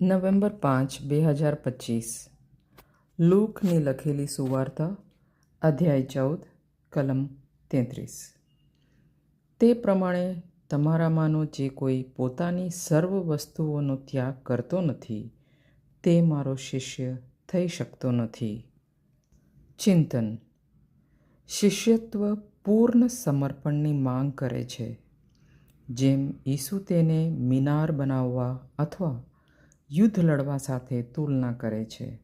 November પાંચ, બે હજાર પચીસ. લૂકની લખેલી સુવાર્તા, અધ્યાય ચૌદ, કલમ તેત્રીસ. તે પ્રમાણે તમારામાંનો જે કોઈ પોતાની સર્વ વસ્તુઓનો ત્યાગ કરતો નથી, તે મારો શિષ્ય થઈ શકતો નથી. ચિંતન. શિષ્યત્વ પૂર્ણ સમર્પણની માંગ કરે છે. જેમ ઈસુ તેને મિનાર બનાવવા અથવા યુદ્ધ લડવા સાથે તુલના કરે છે.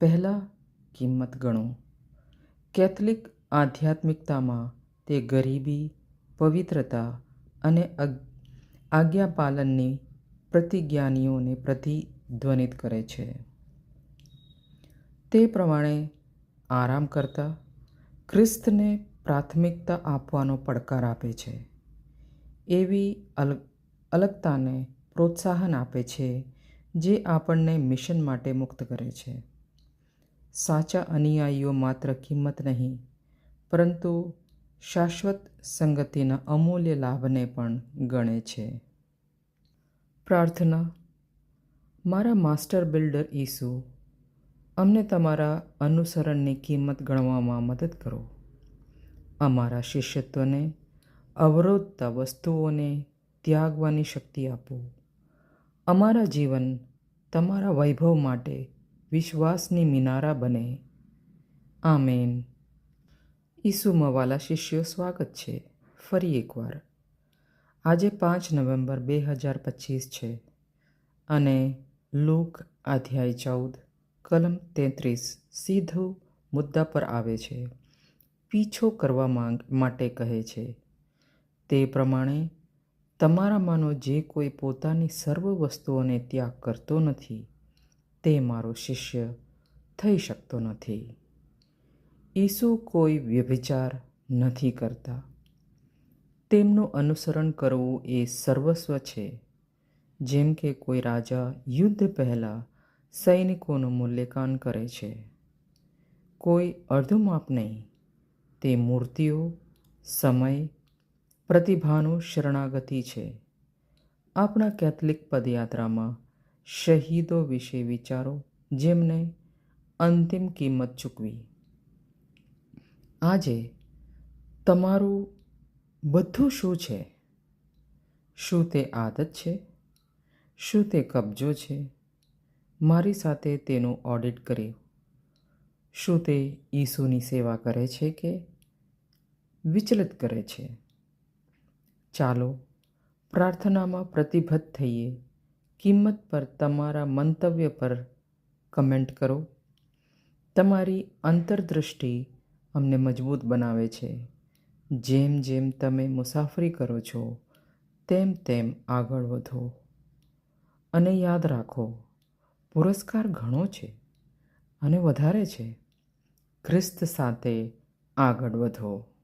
પહેલાં કિંમત ગણો. કેથલિક આધ્યાત્મિકતામાં તે ગરીબી, પવિત્રતા અને આજ્ઞાપાલનની પ્રતિજ્ઞાનીઓને પ્રતિધ્વનિત કરે છે. તે પ્રમાણે આરામ કરતા ખ્રિસ્તને પ્રાથમિકતા આપવાનો પડકાર આપે છે. એવી અલગ અલગતાને પ્રોત્સાહન આપે છે, જે આપણને મિશન માટે મુક્ત કરે છે. સાચા અનુયાયીઓ માત્ર કિંમત નહીં, પરંતુ શાશ્વત સંગતિના અમૂલ્ય લાભને પણ ગણે છે. પ્રાર્થના, મારા માસ્ટર બિલ્ડર ઈસુ, અમને તમારા અનુસરણની કિંમત ગણવામાં મદદ કરો. અમારા શિષ્યત્વને, અવરોધતા વસ્તુઓને ત્યાગવાની શક્તિ આપો. અમારા જીવન તમારા વૈભવ માટે વિશ્વાસની મિનારા બને. આમેન. ઈસુમાં વાલા શિષ્યો, સ્વાગત છે. ફરી એકવાર. આજે પાંચ નવેમ્બર બે હજાર પચીસ છે અને લોક અધ્યાય ચૌદ, કલમ તેત્રીસ, સીધો મુદ્દા પર આવે છે. પીછો કરવા માંગ, માટે કહે છે. તે પ્રમાણે તમારામાંનો જે કોઈ પોતાની સર્વ વસ્તુઓને ત્યાગ કરતો નથી, તે મારો શિષ્ય થઈ શકતો નથી. ઈસુ કોઈ વ્યભિચાર નથી કરતા. તેમનું અનુસરણ કરવું એ સર્વસ્વ છે. જેમ કે કોઈ રાજા યુદ્ધ પહેલાં સૈનિકોનું મૂલ્યાંકન કરે છે. કોઈ અડધું માપ નહીં, તે મૂર્તિઓ, સમય પ્રતિભાનું શરણાગતિ છે. આપણા કેથલિક પદયાત્રામાં શહીદો વિશે વિચારો, જેમને અંતિમ કિંમત ચૂકવી. આજે તમારું બધું શું છે? શું તે આદત છે? શું તે કબજો છે? મારી સાથે તેનું ઓડિટ કર્યું. શું તે ઈસુની સેવા કરે છે કે વિચલિત કરે છે? ચાલો પ્રાર્થનામાં પ્રતિબદ્ધ થઈએ. કિંમત પર તમારા મંતવ્ય પર કમેન્ટ કરો. તમારી અંતરદૃષ્ટિ અમને મજબૂત બનાવે છે. જેમ જેમ તમે મુસાફરી કરો છો, તેમ તેમ આગળ વધો. અને યાદ રાખો, પુરસ્કાર ઘણો છે અને વધારે છે. ખ્રિસ્ત સાથે આગળ વધો.